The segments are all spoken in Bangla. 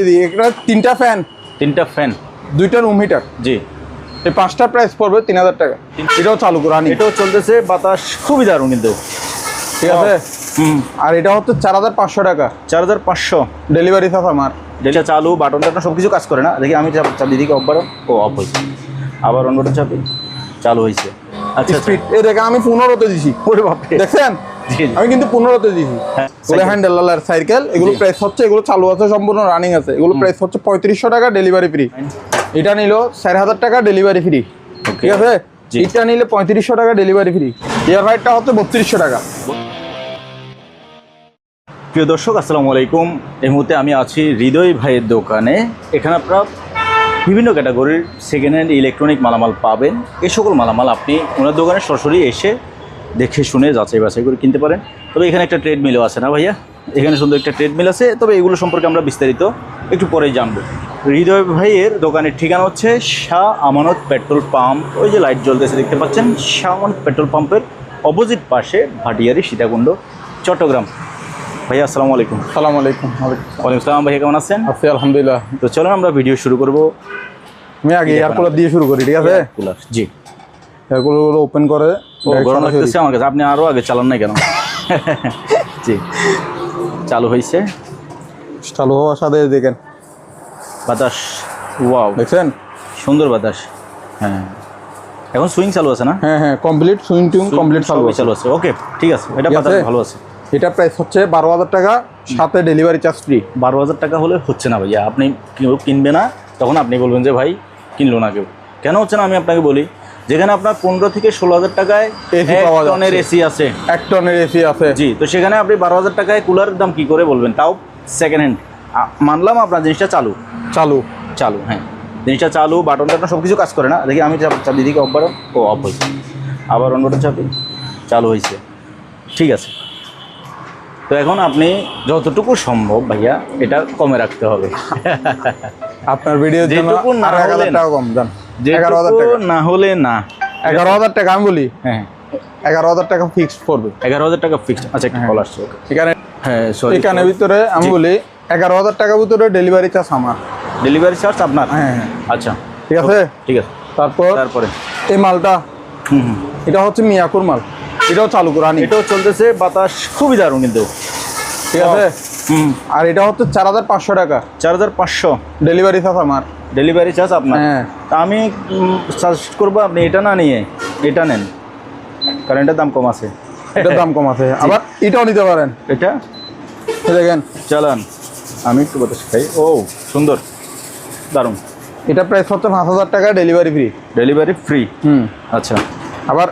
এটা তিনটা ফ্যান তিনটা ফ্যান দুইটা রুম হিটার জি। এই পাঁচটা প্রাইস পড়বে তিন হাজার টাকা। এটাও চালু করানি এটাও চলতেছে বাতাস খুবই দারুণ কিন্তু। ঠিক আছে? আর এটা হচ্ছে চার হাজার পাঁচশো টাকা। চার হাজার পাঁচশো। ডেলিভারি চার্জ আমার। যেটা চালু বাটন টাটন সব কিছু কাজ করে না। দেখি আমি চাপ দিদিকে অফ বাটন ও অফ হয়েছে। আবার অন বাটন চাপি। চালু হয়েছে। আচ্ছা আচ্ছা। স্পিড এই দেখে আমি পনেরোতে দিছি। বাপরে। দেখছেন। আমি কিন্তু পনেরোতে হ্যাঁ, হ্যান্ডেল লালার সাইকেল এগুলো প্রাইস হচ্ছে এগুলো চালু আছে সম্পূর্ণ রানিং আছে। এগুলো প্রাইস হচ্ছে পঁয়ত্রিশশো টাকা ডেলিভারি ফ্রি এটা নিল চার হাজার টাকা ডেলিভারি ফ্রি ঠিক আছে। এটা নিলে পঁয়ত্রিশশো টাকা ডেলিভারি ফ্রি ইয়ার ফাইটটা হচ্ছে বত্রিশশো টাকা। প্রিয় দর্শক আসসালামু আলাইকুম। এই মুহূর্তে আমি আছি হৃদয় ভাইয়ের দোকানে। এখানে আপনারা বিভিন্ন ক্যাটাগরির সেকেন্ড হ্যান্ড ইলেকট্রনিক মালামাল পাবেন। এই সকল মালামাল আপনি ওনার দোকানে সরাসরি এসে দেখে শুনে যাচাই বাছাই করে কিনতে পারেন। তবে এখানে একটা ট্রেডমিলও আছে না ভাইয়া? এখানে সুন্দর একটা ট্রেডমিল আছে। তবে এগুলো সম্পর্কে আমরা বিস্তারিত একটু পরেই জানব। হৃদয় ভাইয়ের দোকানের ঠিকানা হচ্ছে শাহ আমানত পেট্রোল পাম্প। ওই যে লাইট জ্বলতেছে দেখতে পাচ্ছেন? শাহ আমানত পেট্রোল পাম্পের অপোজিট পাশে ভাটিয়ারি সীতাকুণ্ড চট্টগ্রাম। ভাইয়া আসসালামু আলাইকুম। সালাম আলাইকুম। ওয়ালাইকুম আসসালাম। ভাইয়া কেমন আছেন? আছি আলহামদুলিল্লাহ। তো চলুন আমরা ভিডিও শুরু করব। আমি আগে এয়ার কুলার দিয়ে শুরু করি ঠিক আছে? কুলার জি। এয়ার কুলারগুলো ওপেন করে। গরম। লাগতেছে আমার কাছে। আপনি আরও আগে চালান না কেন? জি। চালু হয়েছে চালু হওয়ার সাথে দেখেন। বাতাস। ওয়াও। দেখছেন? সুন্দর বাতাস। হ্যাঁ। এখন সুইং চালু আছে না? হ্যাঁ হ্যাঁ কমপ্লিট সুইং টুইং কমপ্লিট চালু। চালু আছে। ওকে ঠিক আছে। এটা বাতাস ভালো আছে। এটা প্রাইস হচ্ছে বারো হাজার টাকা সাথে ডেলিভারি চার্জ ফ্রি বারো হাজার টাকা হলে হচ্ছে না ভাইয়া। আপনি কেউ কিনবে না তখন আপনি বলবেন যে ভাই কিনলো না কেউ। কেন হচ্ছে না? আমি আপনাকে বলি যেখানে আপনার পনেরো থেকে ষোলো হাজার টাকায় টনের এসি আছে। এক টনের এসি আছে। জি তো সেখানে আপনি বারো হাজার টাকায় কুলারের দাম কি করে বলবেন? তাও সেকেন্ড হ্যান্ড মানলাম আপনার জিনিসটা চালু। চালু। চালু হ্যাঁ। জিনিসটা চালু বাটন টাটন সব কিছু কাজ করে না। দেখি আমি চাপ দিদিকে অফ বাটন ও অফ হয়েছে। আবার অন বাটন চাপি। চালু হয়েছে। ঠিক আছে। তো এখন আপনি যতটুকু সম্ভব ভাইয়া এটা কমে রাখতে হবে। আপনার ভিডিও যেটুকু না কম না হলে না। এগারো হাজার টাকা আমি বলি হ্যাঁ। এগারো হাজার টাকা ফিক্সড পড়বে। এগারো হাজার টাকা ফিক্সড আচ্ছা একটা কল আসছে এখানে হ্যাঁ সরি এখানে ভিতরে আমি বলি এগারো হাজার টাকার ভিতরে ডেলিভারি চার্জ আমার। ডেলিভারি চার্জ আপনার? হ্যাঁ হ্যাঁ। আচ্ছা। ঠিক আছে? ঠিক আছে। তারপর তারপরে? এই মালটা। হুম এটা হচ্ছে মিয়াকুর মাল। এটাও চালু করা এটাও চলতেছে বাতাস খুবই দারুণ কিন্তু। ঠিক আছে? আর এটা হচ্ছে চার হাজার পাঁচশো টাকা। চার হাজার পাঁচশো। ডেলিভারি চার্জ আমার। ডেলিভারি চার্জ আপনার? হ্যাঁ। আমি সাজেস্ট করব আপনি এটা না নিয়ে এটা নেন। কারণ এটার দাম কম আছে। এটার দাম কম আছে। আবার এটাও নিতে পারেন। এটা? দেখেন। চালান। আমি একটু বাতাস খাই ও সুন্দর। দারুণ। এটা প্রাইস হচ্ছে পাঁচ হাজার টাকা ডেলিভারি ফ্রি ডেলিভারি ফ্রি হুম। আচ্ছা। আবার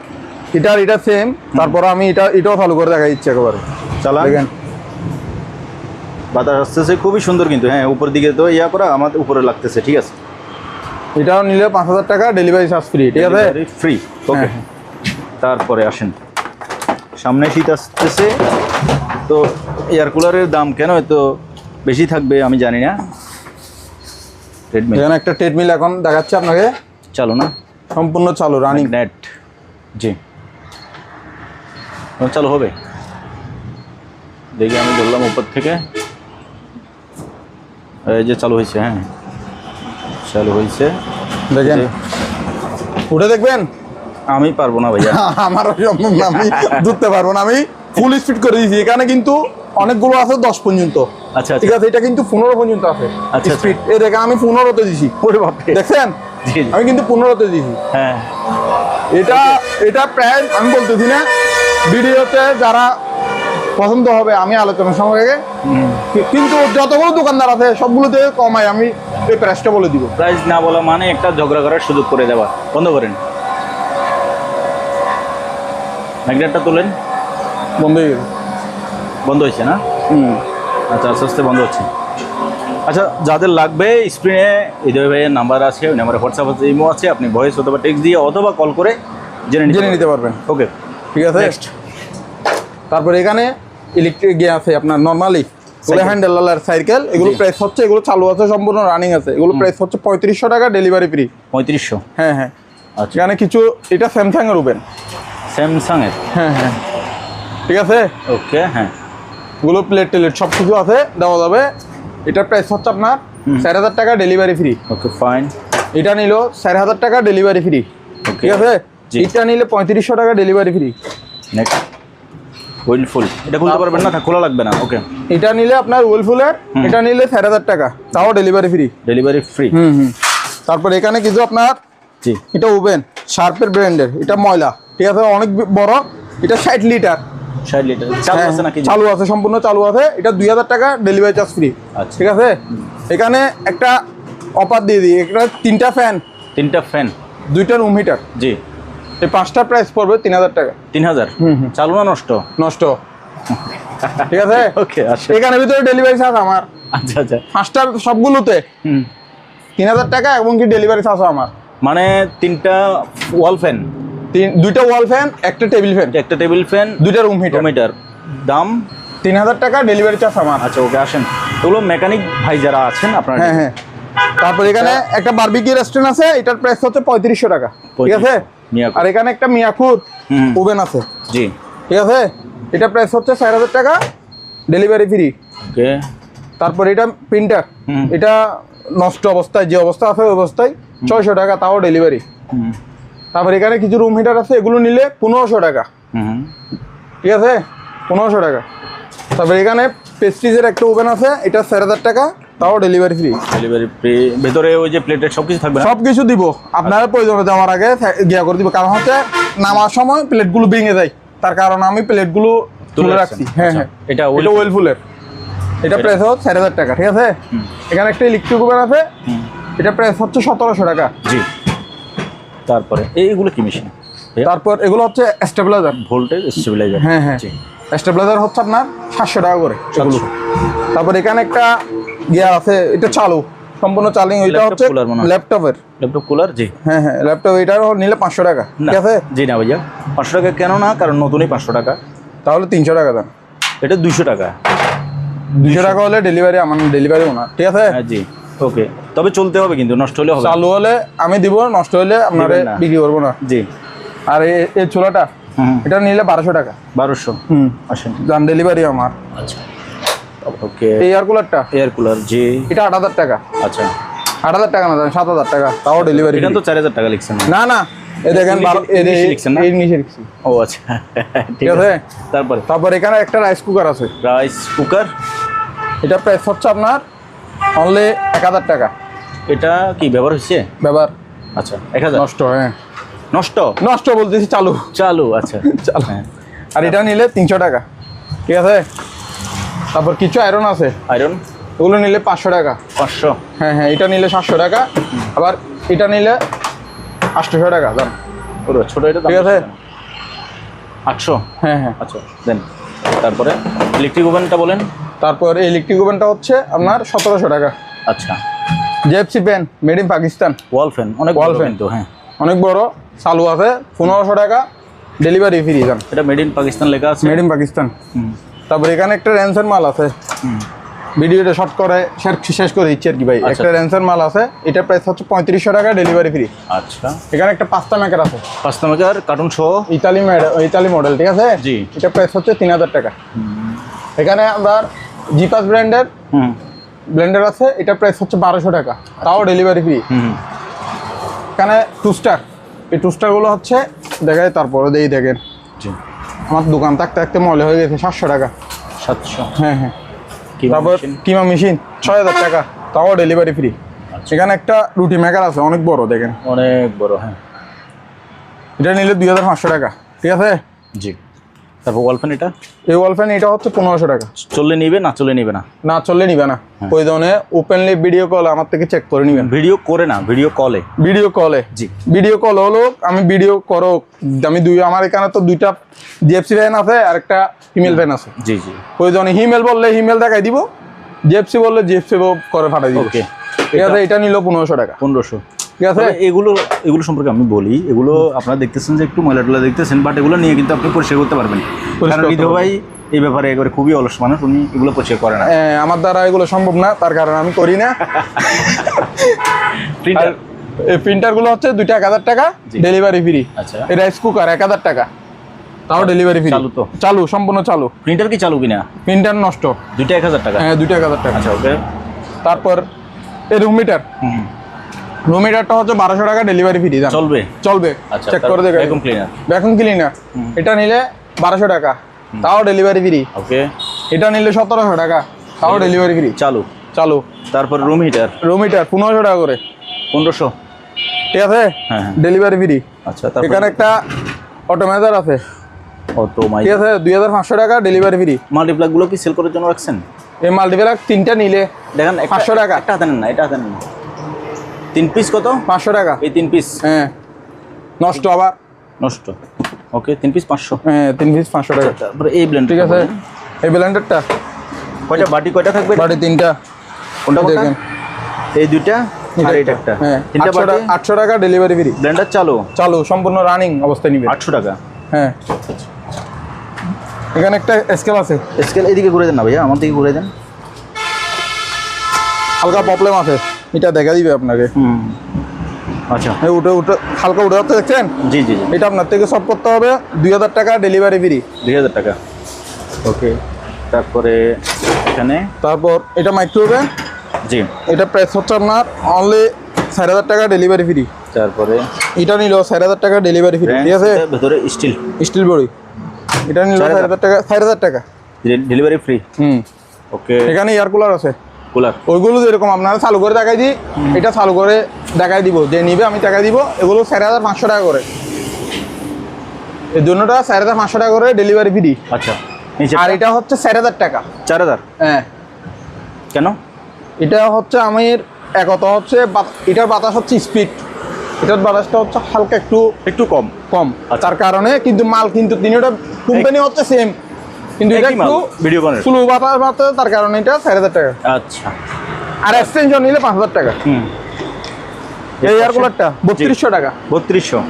এটার এটা সেম তারপর আমি এটা এটাও চালু করে দেখা ইচ্ছে একেবারে চালান। দেখেন। বাতাস আসতেছে খুবই সুন্দর কিন্তু। হ্যাঁ উপর দিকে তো ইয়া করা আমার উপরে লাগতেছে ঠিক আছে? এটাও নিলে পাঁচ হাজার টাকা ডেলিভারি চার্জ ফ্রি ঠিক আছে? ফ্রি ওকে হ্যাঁ, হ্যাঁ। তারপরে আসেন। সামনে শীত আসতেছে তো এয়ার কুলারের দাম কেন এত বেশি থাকবে আমি জানি না। ট্রেডমিল এখানে একটা ট্রেডমিল এখন দেখাচ্ছে আপনাকে। চালু না? সম্পূর্ণ চালু রানিং নেট জি। চালু হবে। দেখি আমি ধরলাম উপর থেকে। এই যে চালু হয়েছে হ্যাঁ। চালু হয়েছে। দেখেন। উঠে দেখবেন? আমি পারব না ভাইয়া। আমারও সম্ভব না আমি ধরতে পারব না আমি ফুল স্পিড করে দিয়েছি। এখানে কিন্তু অনেকগুলো আছে দশ পর্যন্ত। আচ্ছা ঠিক আচ্ছা আছে এটা কিন্তু পনেরো পর্যন্ত আছে আচ্ছা, আচ্ছা। স্পিড এই দেখেন আমি পনেরোতে দিছি দেখছেন? আমি কিন্তু পনেরোতে দিছি হ্যাঁ। এটা এটা প্রায় আমি বলতেছি না ভিডিওতে যারা পছন্দ হবে আমি আলোচনার সময় হুম। কিন্তু যতগুলো দোকানদার আছে সবগুলোতে কমাই আমি এই প্রাইসটা বলে দিব। প্রাইস না বলা মানে একটা ঝগড়া করার সুযোগ করে দেওয়া। বন্ধ করেন। ম্যাগনেটটা তোলেন। বন্ধ হয়ে বন্ধ হয়েছে না? হুম। আচ্ছা আস্তে আস্তে বন্ধ হচ্ছে। আচ্ছা যাদের লাগবে স্ক্রিনে হৃদয় ভাইয়ের নাম্বার আছে ওই নাম্বারে হোয়াটসঅ্যাপ আছে ইমো আছে আপনি ভয়েস অথবা টেক্সট দিয়ে অথবা কল করে জেনে জেনে নিতে পারবেন। ওকে ঠিক আছে. তারপরে এখানে ইলেকট্রিক গিয়ে আছে আপনার নর্মালি ওগুলো. হ্যান্ডেল সাইকেল এগুলো প্রাইস হচ্ছে এগুলো চালু আছে সম্পূর্ণ রানিং আছে। এগুলো প্রাইস হচ্ছে পঁয়ত্রিশশো টাকা ডেলিভারি ফ্রি পঁয়ত্রিশশো? হ্যাঁ হ্যাঁ। আচ্ছা। এখানে কিছু এটা স্যামসাং এর ওপেন স্যামসাংয়ের হ্যাঁ হ্যাঁ। ঠিক আছে? ওকে হ্যাঁ। এগুলো প্লেট টেলেট সব কিছু আছে দেওয়া যাবে। এটার প্রাইস হচ্ছে আপনার চার হাজার টাকা ডেলিভারি ফ্রি ওকে ফাইন এটা নিল চার হাজার টাকা ডেলিভারি ফ্রি ঠিক আছে। এটা নিলে পঁয়ত্রিশশো টাকা ডেলিভারি ফ্রি নেক্সট উইলফুল এটা খুলতে পারবেন না? খোলা লাগবে না। ওকে এটা নিলে আপনার ওয়েলফুলের এটা নিলে চার হাজার টাকা। তাও ডেলিভারি ফ্রি ডেলিভারি ফ্রি হুম হুম। তারপর এখানে কিছু আপনার জি। এটা ওভেন শার্পের ব্র্যান্ডের এটা ময়লা। ঠিক আছে অনেক বড় এটা ষাট লিটার ষাট লিটার চালু আছে নাকি? হ্যাঁ, চালু আছে সম্পূর্ণ চালু আছে। এটা দুই হাজার টাকা ডেলিভারি চার্জ ফ্রি। ঠিক আছে? এখানে একটা অফার দিয়ে দিই। এটা তিনটা ফ্যান তিনটা ফ্যান দুইটা রুম হিটার জি। এই পাঁচটা প্রাইস পড়বে তিন হাজার টাকা। তিন হাজার। চালু না নষ্ট? নষ্ট। ঠিক আছে? ওকে এখানে ভিতরে ডেলিভারি চার্জ আমার। আচ্ছা আচ্ছা। পাঁচটা সবগুলোতে? হুম। তিন হাজার টাকা এবং কি ডেলিভারি চার্জ আমার? মানে তিনটা ওয়াল ফ্যান তিন দুইটা ওয়াল ফ্যান একটা টেবিল ফ্যান একটা টেবিল ফ্যান দুইটা রুম হিটার মিটার দাম? তিন হাজার টাকা ডেলিভারি চার্জ আমার। আচ্ছা ওকে আসেন। এগুলো মেকানিক ভাই যারা আছেন আপনার হ্যাঁ হ্যাঁ। তারপর এখানে একটা বার্বিকি রেস্টুরেন্ট আছে এটার প্রাইস হচ্ছে পঁয়ত্রিশশো টাকা। ঠিক আছে? 3500 মিয়াকুর। আর এখানে একটা মিয়াকুর। ওভেন আছে। জি। ঠিক আছে? এটা প্রাইস হচ্ছে চার হাজার টাকা ডেলিভারি ফ্রি ওকে। তারপর এটা প্রিন্টার এটা নষ্ট অবস্থায় যে অবস্থা আছে ওই অবস্থায় ছয়শো টাকা তাও ডেলিভারি তারপর এখানে কিছু রুম হিটার আছে এগুলো নিলে পনেরোশো টাকা। ঠিক আছে? পনেরোশো টাকা। তারপর এখানে পেস্ট্রিজের একটা ওভেন আছে এটা চার হাজার টাকা। তাও ডেলিভারি ফ্রি ডেলিভারি ফ্রি ভেতরে ওই যে প্লেটের সব কিছু থাকবে না? সব কিছু দিব। আপনারা প্রয়োজন যাওয়ার আগে গিয়া করে দিব। কারণ হচ্ছে নামার সময় প্লেটগুলো ভেঙে যায়। তার কারণ আমি প্লেটগুলো তুলে। রাখছি। হ্যাঁ আচ্ছা, হ্যাঁ। এটা এটা Whirlpool। ওয়েলফুলের এটা প্রাইস হচ্ছে চার হাজার টাকা ঠিক আছে? এখানে একটা ইলেকট্রিক ওভেন আছে। এটা প্রাইস হচ্ছে সতেরোশো টাকা। জি। তারপরে এইগুলো কি মেশিন তারপর এগুলো হচ্ছে স্টেবিলাইজার ভোল্টেজ স্টেবিলাইজার হ্যাঁ হ্যাঁ। স্টেবিলাইজার হচ্ছে আপনার সাতশো টাকা করে তারপর এখানে একটা ইয়ে আছে এটা চালু। সম্পূর্ণ চালিং Laptop হচ্ছে মনে ল্যাপটপের ল্যাপটপ কুলার জি। হ্যাঁ হ্যাঁ ল্যাপটপ এটারও নিলে পাঁচশো টাকা ঠিক আছে? জি না ভাইয়া। পাঁচশো টাকা কেন না? কারণ নতুনই পাঁচশো টাকা। তাহলে তিনশো টাকা দেন। এটা দুইশো টাকা। দুশো টাকা হলে ডেলিভারি আমার ডেলিভারি ওনার ঠিক আছে? হ্যাঁ জি ওকে। তবে চলতে হবে কিন্তু নষ্ট হলে হবে। চালু হলে আমি দিব নষ্ট হলে আপনারে বিক্রি করব না। জি। আর এই- চুলাটা এটা নিলে বারোশো টাকা। বারোশো? হুম। আসেন। যান ডেলিভারি আমার। আচ্ছা। ওকে এই এয়ার কুলারটা এয়ার কুলার জি। এটা আট হাজার টাকা। আচ্ছা। আট হাজার টাকা না সাত হাজার টাকা। তাও ডেলিভারি এটা তো চার হাজার টাকা লিখছেন না। না এ দেখেন ও আচ্ছা। ঠিক আছে? তারপরে? তারপর এখানে একটা রাইস কুকার আছে। রাইস কুকার এটা প্রাইস হচ্ছে আপনার অনলি এক হাজার টাকা। এটা কি ব্যবহার হচ্ছে? ব্যাপার আচ্ছা এক হাজার। নষ্ট হ্যাঁ। নষ্ট? নষ্ট বলতেছি চালু। চালু আচ্ছা। চালু। হ্যাঁ। আর এটা নিলে তিনশো টাকা। ঠিক আছে? তারপর কিছু আয়রন আছে। আয়রন ওগুলো নিলে পাঁচশো টাকা। পাঁচশো? হ্যাঁ হ্যাঁ এটা নিলে সাতশো টাকা আবার এটা নিলে আটশোশো টাকা দাম। ছোটো এটা ঠিক আছে। আটশো? হ্যাঁ হ্যাঁ। আচ্ছা দেন। তারপরে ইলেকট্রিক ওভেনটা বলেন। তারপর এই ইলেকট্রিক ওভেনটা হচ্ছে আপনার সতেরোশো টাকা। আচ্ছা। JFC pen made in Pakistan wall fan অনেক ওয়াল। ফ্যান তো হ্যাঁ। অনেক বড় চালু আছে পনেরোশো টাকা ডেলিভারি ফ্রি যান এটা মেড ইন পাকিস্তান লেখা আছে। মেড ইন পাকিস্তান হুম, তারপর এখানে একটা র্যান্সের মাল আছে। ভিডিওটা শর্ট করে শেষ- শেষ করে দিচ্ছি আর কি ভাই। আচ্ছা। একটা র্যান্সের মাল আছে এটা প্রাইস হচ্ছে পঁয়ত্রিশশো টাকা ডেলিভারি ফ্রি আচ্ছা। এখানে একটা পাস্তা মেকার আছে। পাঁচটা maker cartoon show Italy Italy model ঠিক আছে? জি। এটা প্রাইস হচ্ছে তিন হাজার টাকা। এখানে আপনার জিপাস ব্র্যান্ডের হুম। ব্লেন্ডার আছে এটা প্রাইস হচ্ছে বারোশো টাকা। তাও ডেলিভারি ফ্রি এখানে টুস্টার এই টুস্টারগুলো হচ্ছে দেখায় তারপরে দেই দেখেন। জি। আমার দোকান থাকতে থাকতে মলে হয়ে গেছে সাতশো টাকা। সাতশো? হ্যাঁ হ্যাঁ। কি তারপর কিমা মেশিন ছয় হাজার টাকা। তাও ডেলিভারি ফ্রি এখানে একটা রুটি মেকার আছে অনেক বড় দেখেন। অনেক বড় হ্যাঁ। এটা নিলে দুই হাজার পাঁচশো টাকা ঠিক আছে? জি। তারপর ওয়াল ফ্যান এটা? এই ওয়াল ফ্যান এটা হচ্ছে পনেরোশো টাকা। চললে নিবে না চলে নিবে না? না চললে নিবে না। হ্যাঁ। ওপেনলি ভিডিও কল আমার থেকে চেক করে নিবেন। ভিডিও করে না ভিডিও কলে ভিডিও কলে জি। ভিডিও কল হলো আমি ভিডিও করো। আমি দুই আমার এখানে তো দুইটা জিএফসি ফ্যান আছে আর একটা ফ্যান আছে। জি জি। হিমেল বললে হিমেল দেখাই দিব জিএফসি বললে জিএফসি করে পাঠাই দিব। ওকে ঠিক আছে এটা নিল পনেরোশো টাকা। পনেরোশো। ঠিক আছে? এগুলো এগুলো সম্পর্কে আমি বলি এগুলো আপনারা দেখতেছেন যে একটু ময়লা টলা দেখতেছেন বাট এগুলো নিয়ে কিন্তু আপনি পরিষ্কার করতে পারবেন। কারণ ভাই এই ব্যাপারে একবারে খুবই অলস মানুষ উনি এগুলো পরিষ্কার করে না। আমার দ্বারা এগুলো সম্ভব না তার কারণে আমি করি না? এই প্রিন্টারগুলো হচ্ছে দুইটা এক হাজার টাকা ডেলিভারি ফ্রি আচ্ছা। এই রাইস কুকার এক হাজার টাকা। তাও ডেলিভারি ফ্রি চালু তো? চালু সম্পূর্ণ চালু। প্রিন্টার কি চালু কিনা? প্রিন্টার নষ্ট। দুইটা এক হাজার টাকা? হ্যাঁ দুইটা এক হাজার টাকা। আচ্ছা ওকে তারপর এই রুম মিটার হুম। রুম মিটারটা হচ্ছে বারোশো টাকা ডেলিভারি ফ্রি দাম চলবে? চলবে। আচ্ছা চেক করে দেখে। ভ্যাকুম ক্লিনার ভ্যাকুম ক্লিনার এটা নিলে বারোশো টাকা। তাও ডেলিভারি ফ্রি ওকে এটা নিলে সতেরোশো টাকা। তাও ডেলিভারি ফ্রি চালু। চালু। তারপর রুম হিটার রুম মিটার পনেরোশো টাকা করে। পনেরোশো। ঠিক আছে? হ্যাঁ হ্যাঁ। ডেলিভারি ফ্রি আচ্ছা এখানে একটা অটোমেজার আছে। ঠিক আছে? দুই হাজার পাঁচশো টাকা ডেলিভারি ফ্রি মাল্টিপ্লাগগুলো কি সেল করার জন্য রাখছেন? এই মাল্টিপ্লাক তিনটা নিলে দেখেন পাঁচশো টাকা। একটা হাতে নেন না এটা হাতে নেন না। তিন পিস কত? পাঁচশো টাকা। এই তিন পিস হ্যাঁ। নষ্ট আবার। নষ্ট। ওকে তিন পিস পাঁচশো। হ্যাঁ তিন পিস পাঁচশো টাকা। তারপরে এই ব্লেন্ড ঠিক আছে। এই ব্লেন্ডারটা কয়টা? বাটি কয়টা থাকবে? বাড়ি তিনটা। কোনটা দেখেন। এই দুইটা আর একটা। হ্যাঁ তিনটা আটশো বাটি? টাকা আটশো টাকা ডেলিভারি ফ্রি ব্লেন্ডার চালু? চালু সম্পূর্ণ রানিং অবস্থায় নিবে। আটশো টাকা? হ্যাঁ। এখানে একটা স্কেল আছে। স্কেল এইদিকে ঘুরে দেন না ভাইয়া আমার দিকে ঘুরে দেন। হালকা প্রবলেম আছে। এটা দেখা দিবে আপনাকে। হুম। আচ্ছা। উঠে উঠে হালকা উঠে যাচ্ছে দেখছেন? জি জি এটা আপনার থেকে সব করতে হবে। দুই হাজার টাকা ডেলিভারি ফ্রি দুই হাজার টাকা। ওকে। তারপরে এখানে? তারপর এটা মাইক্রোওভেন জি। এটা প্রাইস হচ্ছে আপনার অনলি চার হাজার টাকা ডেলিভারি ফ্রি তারপরে? এটা নিল চার হাজার টাকা ডেলিভারি ফ্রি ঠিক আছে? ভেতরে স্টিল স্টিল বড়ি। এটা নিল চার? হাজার। টাকা চার হাজার টাকা। ডেলিভারি ফ্রি হুম। ওকে। এখানে এয়ার কুলার আছে। কুলার ওইগুলো যেরকম আপনারা চালু করে দেখাই দিই। এটা চালু করে দেখাই দিব যে নিবে আমি টাকা দিব। এগুলো চার হাজার পাঁচশো টাকা করে। এই জন্যটা চার হাজার পাঁচশো টাকা করে ডেলিভারি ফ্রি আচ্ছা আর এটা হচ্ছে চার হাজার টাকা। চার হাজার? হ্যাঁ। কেন? এটা হচ্ছে আমার একত হচ্ছে এটার বাতাস হচ্ছে স্পিড এটার বাতাসটা হচ্ছে হালকা একটু একটু কম। কম। আচ্ছা। তার কারণে কিন্তু মাল কিন্তু তিনটা কোম্পানি হচ্ছে সেম কিন্তু এটা একটু ভিডিও কনের স্লো বাতাস বাতাস তার কারণে এটা চার হাজার টাকা। আচ্ছা। আর এক্সটেনশন নিলে পাঁচ হাজার টাকা। হুম। এই এয়ার কুলারটা বত্রিশশো টাকা। বত্রিশশো।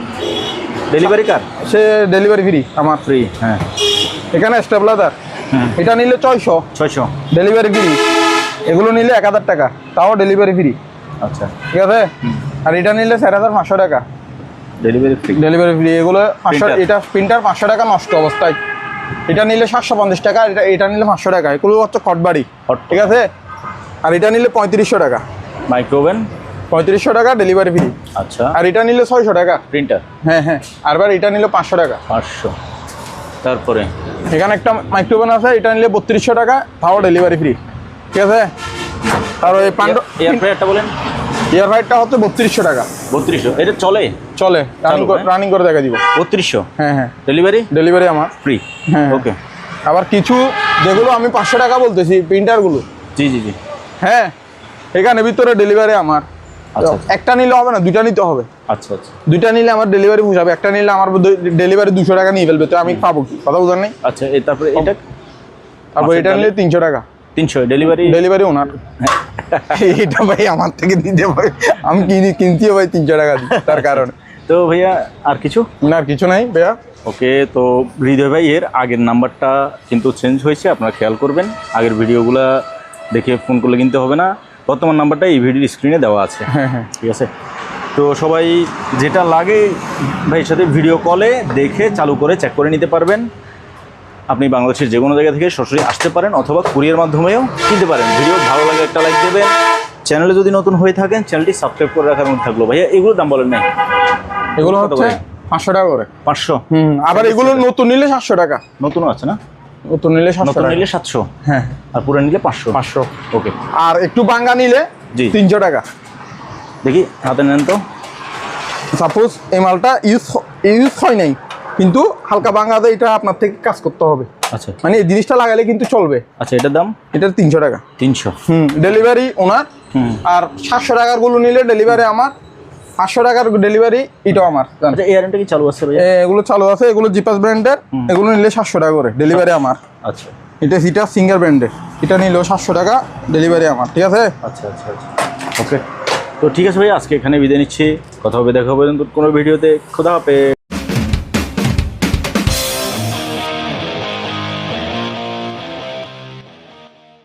ডেলিভারি কার সে ডেলিভারি ফ্রি আমার ফ্রি হ্যাঁ। এখানে স্টেবিলাইজার এটা নিলে ছয়শো। ছয়শো। ডেলিভারি ফ্রি এগুলো নিলে এক হাজার টাকা তাও ডেলিভারি ফ্রি আচ্ছা। ঠিক আছে? আর এটা নিলে চার হাজার পাঁচশো টাকা। ডেলিভারি ফ্রি ডেলিভারি ফ্রি এগুলো পাঁচশো Printer। এটা প্রিন্টার পাঁচশো টাকা নষ্ট অবস্থায়। এটা নিলে সাতশো পঞ্চাশ টাকা এটা এটা নিলে পাঁচশো টাকা। এগুলো হচ্ছে খটবাড়ি। ঠিক আছে? আর এটা নিলে পঁয়ত্রিশশো টাকা। মাইক্রোওভেন? পঁয়ত্রিশশো টাকা ডেলিভারি ফ্রি আচ্ছা। আর এটা নিলে ছয়শো টাকা। প্রিন্টার হ্যাঁ হ্যাঁ। আর এবার এটা নিলে পাঁচশো টাকা। পাঁচশো। তারপরে? এখানে একটা মাইক্রোওভেন আছে এটা নিলে বত্রিশশো টাকা তাও ডেলিভারি ফ্রি ঠিক আছে? আর ওই পান্ড বলেন। এয়ার ফাইটটা হচ্ছে বত্রিশশো টাকা। বত্রিশশো। এটা চলে? চলে। রানিং হ্যাঁ? রানিং করে দেখা দিব। বত্রিশশো? হ্যাঁ হ্যাঁ। ডেলিভারি ডেলিভারি আমার। ফ্রি হ্যাঁ ওকে আবার কিছু যেগুলো আমি পাঁচশো টাকা বলতেছি প্রিন্টারগুলো জি জি জি। হ্যাঁ এখানে ভিতরে ডেলিভারি আমার। আচ্ছা। একটা নিলে হবে না দুইটা নিতে হবে। আচ্ছা আচ্ছা। দুইটা নিলে আমার ডেলিভারি পোষাবে একটা নিলে আমার ডেলিভারি দুশো টাকা নিয়ে ফেলবে তো আমি পাবো কি? কথা বুঝার নেই? আচ্ছা তারপরে এটা? তারপর এটা নিলে তিনশো টাকা। তিনশো ডেলিভারি ডেলিভারি ওনার। এটা ভাই আমার থেকে দিতে আমি কিনি কিনতেও ভাই তিনশো টাকা তার কারণে। তো ভাইয়া আর কিছু? না আর কিছু নাই ভাইয়া। ওকে তো হৃদয় ভাই এর আগের নাম্বারটা কিন্তু চেঞ্জ হয়েছে আপনারা খেয়াল করবেন। আগের ভিডিওগুলা দেখে ফোন করলে কিনতে হবে না। বর্তমান নাম্বারটা এই ভিডিওর স্ক্রিনে দেওয়া আছে। হ্যাঁ হ্যাঁ। ঠিক আছে? তো সবাই যেটা লাগে ভাইয়ের সাথে ভিডিও কলে দেখে চালু করে চেক করে নিতে পারবেন। আপনি বাংলাদেশের যে কোনো জায়গা থেকে সরাসরি আসতে পারেন অথবা কুরিয়ার মাধ্যমেও কিনতে পারেন। ভিডিও ভালো লাগে একটা লাইক দেবেন। চ্যানেলে যদি নতুন হয়ে থাকেন চ্যানেলটি সাবস্ক্রাইব করে রাখার মধ্যে থাকল। ভাইয়া এগুলোর দাম বলেন নাই? এগুলো হচ্ছে পাঁচশো টাকা করে। পাঁচশো? হুম আবার এগুলো নতুন নিলে সাতশো টাকা। নতুনও আছে না? নতুন নিলে সাতশো নতুন নিলে সাতশো? হ্যাঁ। আর পুরো নিলে পাঁচশো? পাঁচশো। ওকে। আর একটু বাঙ্গা নিলে জি। তিনশো টাকা। দেখি হাতে নেন তো। সাপোজ এই মালটা ইউজ ইউজ হয় নাই। কিন্তু হালকা বাঙ্গাতে এটা আপনার থেকে কাজ করতে হবে। আচ্ছা। মানে এই জিনিসটা লাগালে কিন্তু চলবে। আচ্ছা এটার দাম? এটার তিনশো টাকা। তিনশো। হুম ডেলিভারি ওনার। আর সাতশো টাকারগুলো নিলে ডেলিভারি আমার। পাঁচশো টাকার ডেলিভারি এটাও আমার। আচ্ছা এয়ারটা কি চালু আছে এগুলো চালু আছে এগুলো জিপাস ব্র্যান্ডের এগুলো নিলে সাতশো টাকা করে ডেলিভারি আমার। আচ্ছা। এটা সিটা সিঙ্গার ব্র্যান্ডের এটা নিলেও সাতশো টাকা ডেলিভারি আমার ঠিক আছে? আচ্ছা আচ্ছা আচ্ছা। ওকে তো ঠিক আছে ভাই আজকে এখানে বিদায় নিচ্ছি। কথা হবে দেখা হবে কোনো ভিডিওতে। খোদা হাফেজ।